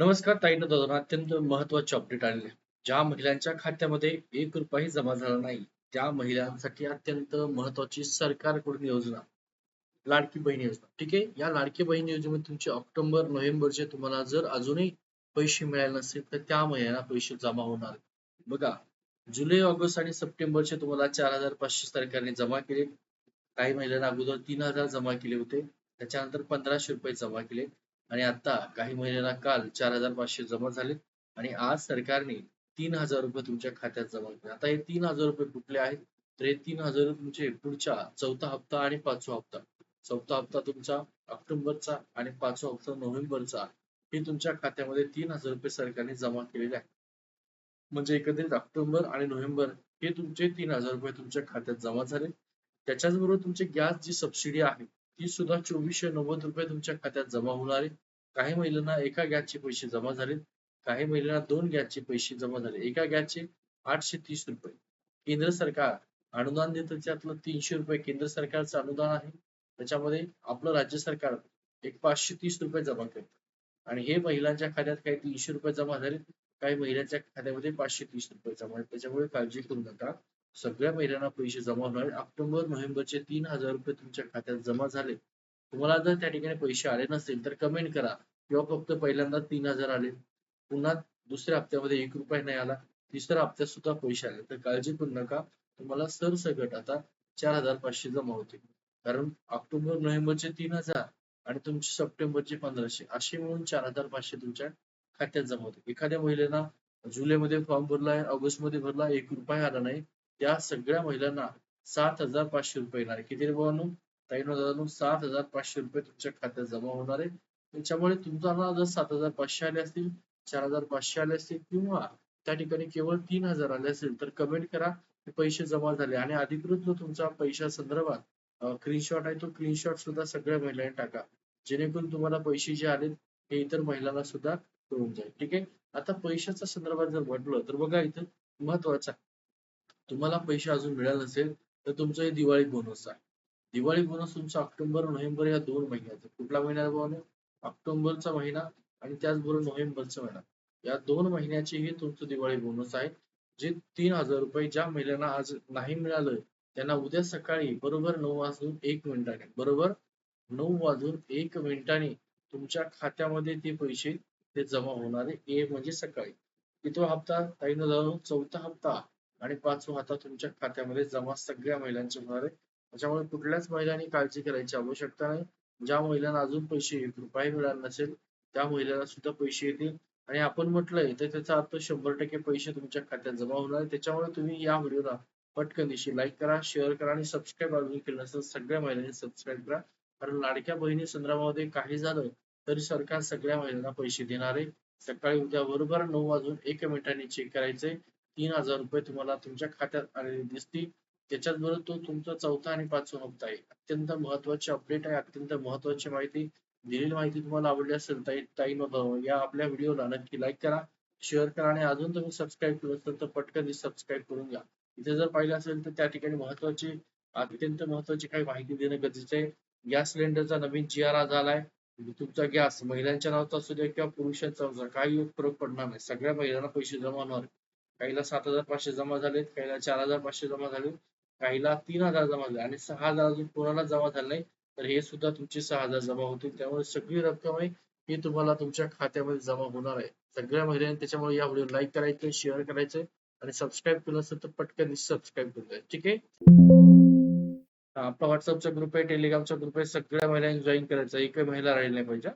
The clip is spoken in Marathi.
नमस्कार ताईनं दादा अत्यंत महत्त्वाचे अपडेट आलेले ज्या महिलांच्या खात्यामध्ये एक रुपयाही जमा झाला नाही त्या महिलांसाठी अत्यंत महत्वाची सरकारकडून योजना लाडकी बहीण योजना. ठीक आहे? या लाडकी बहीण योजनेमध्ये तुमचे ऑक्टोबर नोव्हेंबरचे तुम्हाला जर अजूनही पैसे मिळाले नसेल तर त्या महिन्याला पैसे जमा होणार बघा जुलै ऑगस्ट आणि सप्टेंबरचे तुम्हाला चार हजार पाचशे सरकारने जमा केले. काही महिलांना अगोदर तीन हजार जमा केले होते. त्याच्यानंतर पंधराशे रुपये जमा केले. आणि आता काही महिन्यांना काल चार हजार पाचशे जमा झाले आणि आज सरकारने तीन हजार रुपये तुमच्या खात्यात जमा केले. आता हे तीन हजार रुपये कुठले आहेत? तर हे तीन हजार रुपये तुमचे पुढच्या चौथा हप्ता आणि पाचवा हप्ता. चौथा हप्ता तुमचा ऑक्टोबरचा आणि पाचवा हप्ता नोव्हेंबरचा हे तुमच्या खात्यामध्ये तीन हजार रुपये सरकारने जमा केलेले आहे म्हणजे एकंदरीत ऑक्टोबर आणि नोव्हेंबर हे तुमचे तीन हजार रुपये तुमच्या खात्यात जमा झाले. त्याच्याच बरोबर तुमची गॅस जी सबसिडी आहे ही सुद्धा चोवीसशे नव्वद रुपये तुमच्या खात्यात जमा होणार आहे. काही महिलांना एका गॅसचे पैसे जमा झाले. काही महिलांना दोन गॅसचे पैसे जमा झाले. एका गॅसचे आठशे तीस रुपये. केंद्र सरकार अनुदान देतं. त्यातलं तीनशे रुपये केंद्र सरकारचं अनुदान आहे. त्याच्यामध्ये आपलं राज्य सरकार एक पाचशे तीस रुपये जमा करत. आणि हे महिलांच्या खात्यात काही तीनशे रुपये जमा झाले काही महिलांच्या खात्यामध्ये पाचशे तीस रुपये जमा आहेत. त्याच्यामुळे काळजी करू नका. सगळ्या महिलांना पैसे जमा होणार ऑक्टोबर नोव्हेंबरचे तीन हजार रुपये तुमच्या खात्यात जमा झाले. तुम्हाला जर त्या ठिकाणी पैसे आले नसतील तर कमेंट करा. किंवा फक्त पहिल्यांदा तीन हजार आले. पुन्हा दुसऱ्या हप्त्यामध्ये एक रुपया नाही आला. तिसऱ्या हप्त्यात सुद्धा पैसे आले. तर काळजी करू नका. तुम्हाला सरसकट आता चार हजार पाचशे जमा होतील. कारण ऑक्टोबर नोव्हेंबरचे तीन हजार आणि तुमचे सप्टेंबरचे पंधराशे असे मिळून चार हजार पाचशे तुमच्या खात्यात जमा होते एखाद्या महिलेला जुलैमध्ये फॉर्म भरलाय ऑगस्टमध्ये भरला एक रुपया आला नाही. त्या सगळ्या महिलांना सात हजार पाचशे रुपये येणार आहे. किती रे भावांनो ताईनो दादानो सात हजार पाचशे रुपये तुमच्या खात्यात जमा होणार आहे. त्याच्यामुळे तुमचा जर सात हजार पाचशे आले असतील चार हजार पाचशे आले असतील किंवा त्या ठिकाणी केवळ तीन हजार आले असेल तर कमेंट करा. पैसे जमा झाले. आणि अधिकृत जो तुमचा पैशा संदर्भात स्क्रीनशॉट आहे तो स्क्रीनशॉट सुद्धा सगळ्या महिलांनी टाका. जेणेकरून तुम्हाला पैसे जे आले हे इतर महिलांना सुद्धा कळून जाईल. ठीक आहे? आता पैशाच्या संदर्भात जर म्हटलं तर बघा इथं महत्त्वाचा तुम्हाला पैसे अजून मिळाले नसेल तर तुमचं हे दिवाळी बोनस आहे. दिवाळी बोनस तुमचा ऑक्टोबर नोव्हेंबर या दोन महिन्याचा. कुठला महिना आहे ऑक्टोबरचा महिना आणि त्याचबरोबर नोव्हेंबरचा महिना. या दोन महिन्याचे हे तुमचं दिवाळी बोनस आहे. जे तीन हजार रुपये ज्या महिलांना आज नाही मिळालं त्यांना उद्या सकाळी बरोबर नऊ वाजून एक मिनिटाने बरोबर? नऊ वाजून एक मिनिटाने तुमच्या खात्यामध्ये ते पैसे ते जमा होणारे ए म्हणजे सकाळी. कितवा हप्ता ताईनं जाऊन चौथा हप्ता आणि पाच हप्ता तुमच्या खात्यामध्ये जमा सगळ्या महिलांचे होणार आहे त्याच्यामुळे कुठल्याच महिलांनी काळजी करायची आवश्यकता नाही. ज्या महिलांना अजून पैसे एक रुपये मिळाले नसेल त्या महिलांना सुद्धा पैसे येतील. आणि आपण म्हटलंय तर त्याचा अर्थ शंभर टक्के पैसे तुमच्या खात्यात जमा होणार त्याच्यामुळे तुम्ही या व्हिडिओला पटकन दिशी लाईक करा शेअर करा आणि सबस्क्राईब अजून केलं नसेल सगळ्या महिलांनी सबस्क्राईब करा. कारण लाडक्या बहिणी संदर्भामध्ये काही झालं तरी सरकार सगळ्या महिलांना पैसे देणार आहे. सकाळी उद्या बरोबर नऊ वाजून एक मिनिटांनी चेक करायचंय. तीन हजार रुपये तुम्हाला तुमच्या खात्यात आलेले दिसतील. त्याच्याच बरोबर तो तुमचा चौथा आणि पाचवा हप्ता आहे. अत्यंत महत्वाची अपडेट आहे. अत्यंत महत्वाची माहिती दिलेली माहिती तुम्हाला आवडली असेल ताई ताई या आपल्या व्हिडिओला नक्की लाईक करा शेअर करा आणि अजून तुम्ही सबस्क्राईब केलं असेल तर पटकन सबस्क्राईब करून घ्या. इथे जर पाहिलं असेल तर त्या ठिकाणी महत्वाची अत्यंत महत्वाची काही माहिती देणं गरजेचं आहे. गॅस सिलेंडरचा नवीन जी आर झालाय. तुमचा गॅस महिलांच्या नावाचा असू द्या किंवा पुरुषांचा काही फरक पडणार नाही. सगळ्या महिलांना पैसे जमा होणार. काहीला सात हजार पाचशे जमा झालेत काहीला चार हजार पाचशे जमा झाले काहीला तीन हजार जमा झाले आणि सहा हजार अजून कोणाला जमा झाले नाही तर हे सुद्धा तुमचे सहा हजार जमा होतील त्यामुळे सगळी रक्कम आहे ही तुम्हाला तुमच्या खात्यामध्ये जमा होणार आहे. सगळ्या महिलांनी त्याच्यामुळे या व्हिडिओ लाईक करायचं शेअर करायचं आणि सबस्क्राईब केलं असेल तर पटकन सबस्क्राईब करून द्या ठीक आहे? आपला व्हॉट्सअपचा ग्रुप आहे टेलिग्रामचा ग्रुप आहे सगळ्या महिलांनी जॉईन करायचं. एकही महिला राहिली नाही पाहिजे.